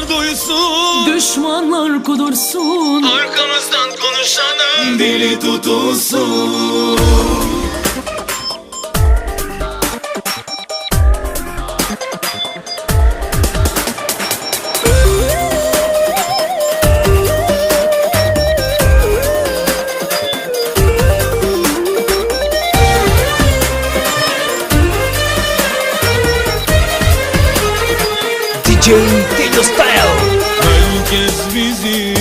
Duymayanlar duysun. Düşmanlar kudursun. Arkamızdan konuşanın dili tutulsun DJ Tello Style Herkes bizi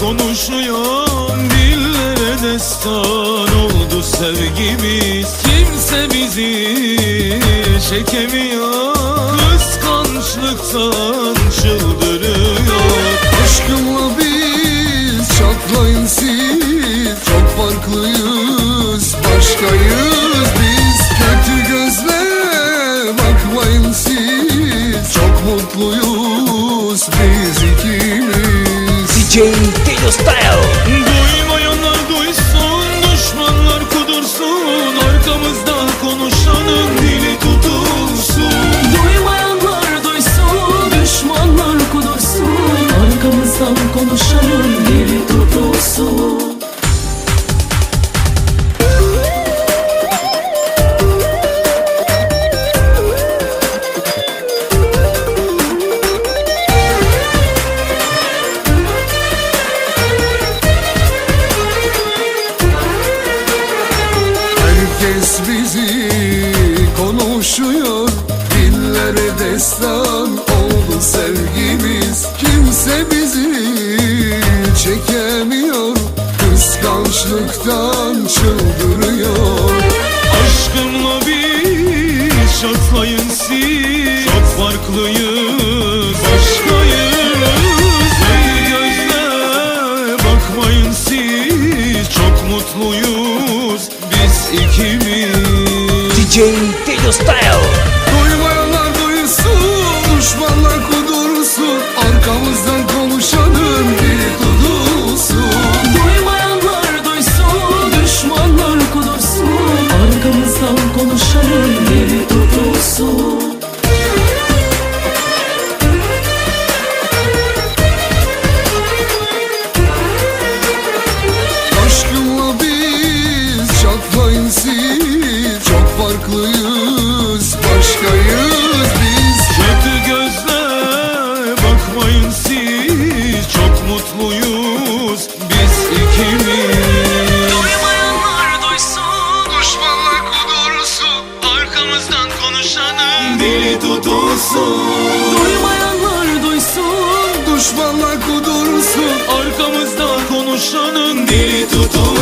konuşuyor Dillere destan oldu sevgimiz. Kimse bizi çekemiyor Kıskançlıktan çıldırıyor. Aşkımla biz çatlayın siz Çok farklıyız çekemiyor. Kıskançlıktan çıldırıyor. Aşkımla biz çatlayın siz. Çok farklıyız, başkayız. Ey gözle bakmayın siz. Çok mutluyuz biz ikimiz. DJ Tello Style tutulsun. Duymayanlar duysun. Düşmanlar kudursun. Arkamızdan konuşanın dili tutulsun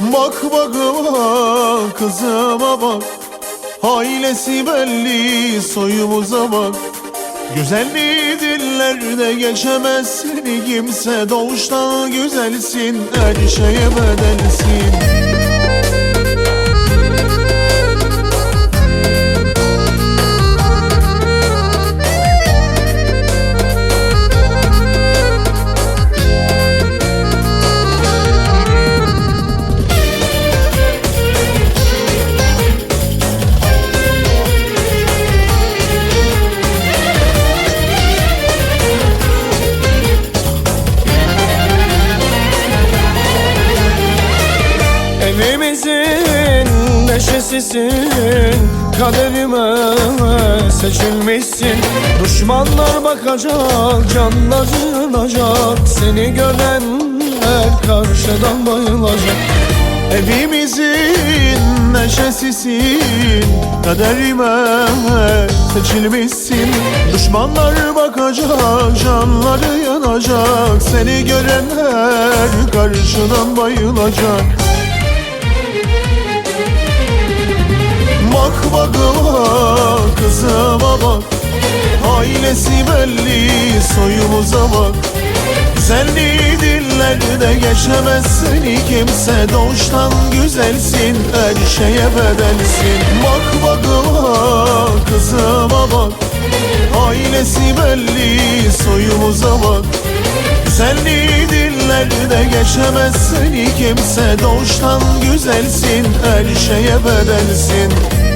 Bak bak bak kızıma bak. Ailesi belli soyumuza bak. Güzelliği dillerde geçemez seni kimse Doğuştan güzelsin. Her şeye bedelsin Evimizin neşesisin Kaderime seçilmişsin. Düşmanlar bakacak, canlar yanacak Seni görenler karşıdan bayılacak. Evimizin neşesisin Kaderime seçilmişsin. Düşmanlar bakacak Canları yanacak. Seni görenler Karşıdan bayılacak Bak bak bak Kızıma bak. Ailesi belli Soyumuza bak. Güzelliği dille dillerde geçemez seni kimse Doğuştan güzelsin her şeye bedelsin. Bak bak bak kızıma bak. Ailesi belli soyumuza bak. Güzelliği dillerde geçemez seni kimse Doğuştan güzelsin her şeye bedelsin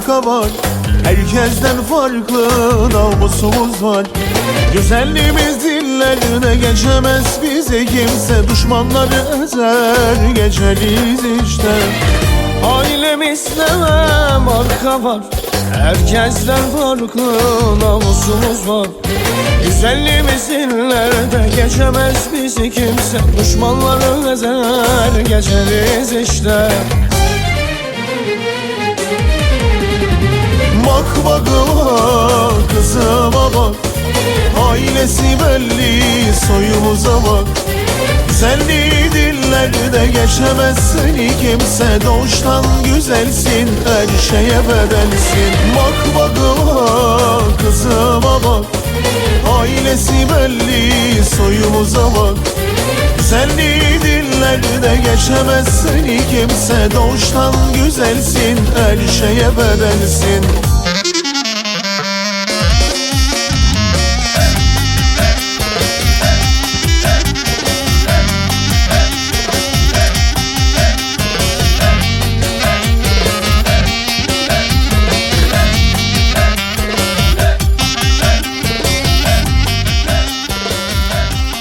marka var. Herkesten farklı namusumuz var. Güzelliğimiz dillerine geçemez. Bizi kimse Düşmanları ezer. Geçeriz işte. Ailemizde marka var? Herkesten farklı namusumuz var. Güzelliğimiz illerde geçemez. Bizi kimse Düşmanları ezer. Geçeriz işte Bak bak bak kızıma bak. Ailesi belli soyumuza bak. Güzelliği dillerde geçemez seni kimse Doğuştan güzelsin her şeye bedelsin. Bak bak bak kızıma bak. Ailesi belli soyumuza bak. Güzelliği dillerde geçemez seni kimse Doğuştan güzelsin her şeye bedelsin